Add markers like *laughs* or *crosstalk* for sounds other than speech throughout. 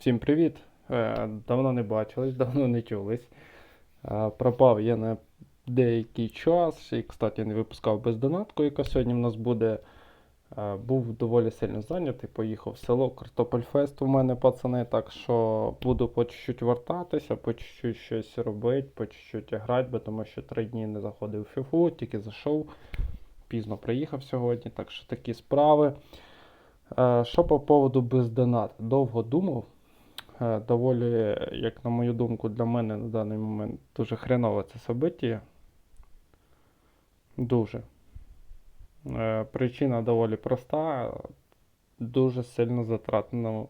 Всім привіт! Е, Давно не бачились, *laughs* давно не чулись. Е, Пропав я на деякий час і, кстати, не випускав бездонатку, яка сьогодні в нас буде. Е, Був доволі сильно зайнятий, поїхав в село, Картопельфест у мене, пацани, так що буду по чуть-чуть вертатися, по чуть-чуть щось робити, по чуть-чуть грати, тому що три дні не заходив в фіфу, тільки зайшов. Пізно приїхав сьогодні, так що такі справи. Що по поводу бездонат? Довго думав. Е, Доволі, як на мою думку, для мене на даний момент дуже хренове це собиття. Дуже. Е, Причина доволі проста. Дуже сильно затратну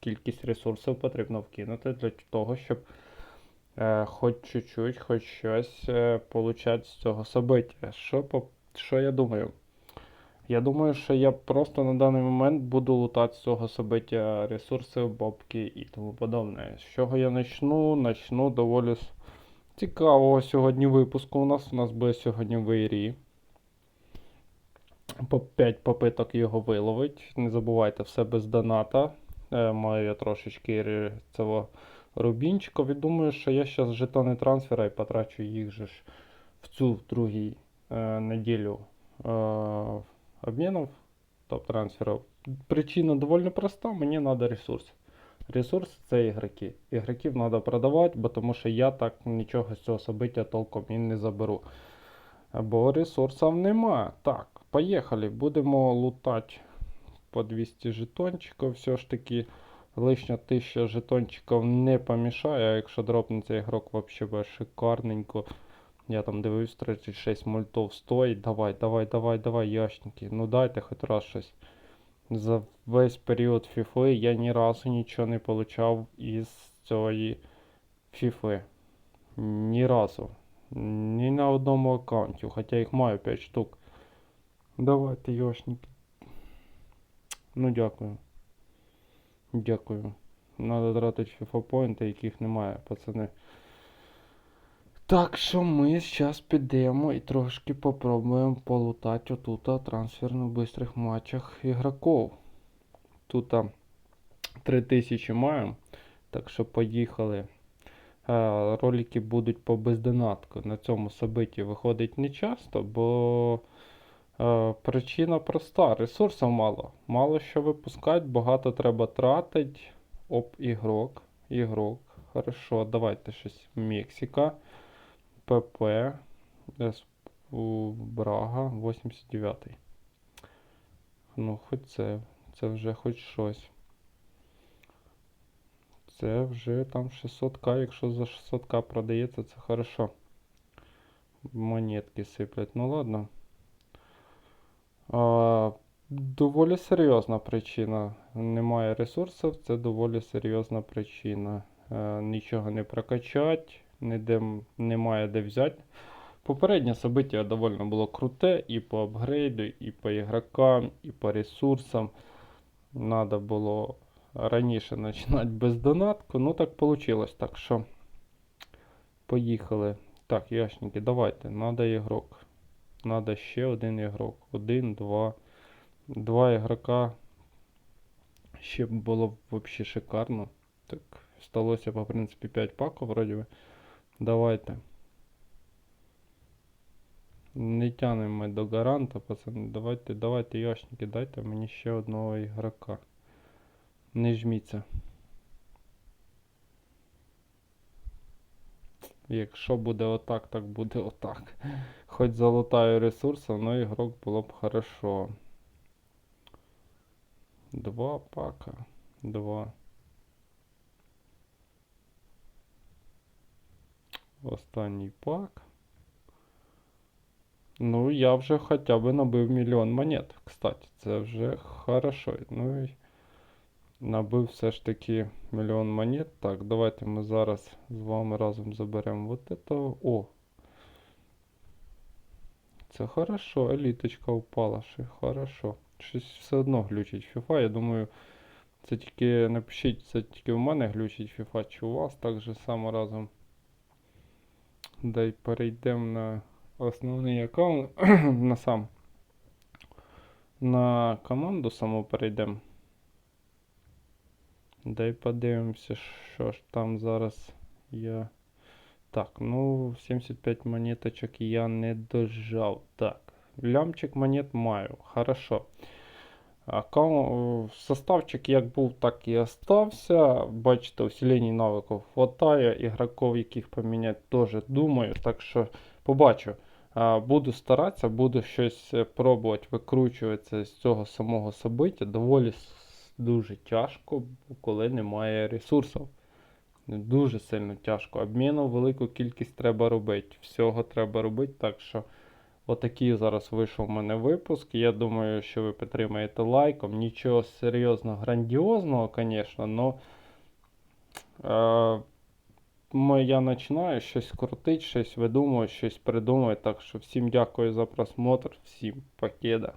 кількість ресурсів потрібно вкинути для того, щоб е, хоч чуть-чуть, хоч щось получати з цього собиття. Що, що я думаю? Я думаю, що я просто на даний момент буду лутати з цього собиття ресурси, бобки і тому подобне. З чого я почну? Начну доволі цікавого сьогодні випуску у нас. У нас буде сьогодні вирі. По 5 попиток його виловить. Не забувайте, все без доната. Е, маю я трошечки цього рубінчика. І думаю, що я зараз жетони трансфера і потрачу їх же ж в цю в другій е, неділю е, обмінів, топ-трансферів. Причина доволі проста, мені треба ресурс. Ресурс це ігроки. Ігроків треба продавати, бо тому що я так нічого з цього собиття толком і не заберу. Бо ресурсів нема. Так, поїхали. Будемо лутати по 200 жетончиків. Все ж таки лишня 1000 жетончиків не помішає, а якщо дропнеться ігрок взагалі шикарненько. Я там дивився 36 мультов стоїть. Давай, давай, давай, давай, яшники. Ну дайте хоч раз щось. За весь період фіфи я ні разу нічого не получав із цієї фіфи. Ні разу. Ні на одному аккаунті, хоча їх маю 5 штук. Давайте, йошники. Ну дякую. Дякую. Надо тратити FIFA поінти, яких немає, пацани. Так що ми зараз підемо і трошки попробуємо полутати отут трансферно бистрих матчах ігроків. Тут 3000 маємо. Так що поїхали. Ролики будуть по бездонатку. На цьому собиті виходить не часто, бо причина проста. Ресурсів мало. Мало що випускати, багато треба тратити. Оп, ігрок. Ігрок. Хорошо, давайте щось. Мексика. ПП. Брага 89. Ну, хоч це. Це вже хоч щось. Це вже там 600к, якщо за 600к продається, це хорошо. Монетки сиплять. Ну ладно. А, доволі серйозна причина. Немає ресурсів, це доволі серйозна причина. Е, нічого не прокачать, ніде немає де взяти. Попереднє собиття доволі було круте і по апгрейду, і по ігрокам, і по ресурсам. Надо було раніше починати без донатку. Ну так вийшло. Так що поїхали. Так, яшники, давайте. Надо ігрок. Надо ще один ігрок. Один, два. Два ігрока. Ще було б взагалі шикарно. Так, сталося по принципі 5 паків, вроді би. Давайте. Не тянемо ми до гаранта, пацани. Давайте, давайте, яшники, дайте мені ще одного ігрока. Не жміться. Якщо буде отак, так буде отак. Хоч залутаю ресурси, но ігрок було б хорошо. Два пака. Два. Останній пак. Ну, я вже хоча б набив мільйон монет. Кстати, це вже хорошо. Ну і набив все ж таки мільйон монет. Так, давайте ми зараз з вами разом заберемо вот это. О! Це хорошо, еліточка упала ще. Хорошо. Щось все одно глючить FIFA. Я думаю, це тільки напишіть, це тільки в мене глючить FIFA, чи у вас так же само разом. Дай перейдемо на основний аккаунт. *clears throat* на сам. На команду саму перейдемо. Дай подивимося, що ж там зараз я. Так, ну 75 монеточок я не дожав. Так, лямчик монет маю. Хорошо. Аккаунт, составчик як був, так і остався. Бачите, усилень навиків хватає, ігроків, яких поміняти теж думаю. Так що побачу. Буду старатися, буду щось е, пробувати викручуватися з цього самого собиття. Доволі дуже тяжко, коли немає ресурсів. Дуже сильно тяжко. Обміну велику кількість треба робити. Всього треба робити. Так що отакий зараз вийшов у мене випуск. Я думаю, що ви підтримаєте лайком. Нічого серйозно грандіозного, звісно, але. Е, я починаю щось крутити, щось видумую, щось придумую. Так що всім дякую за просмотр, всім покеда.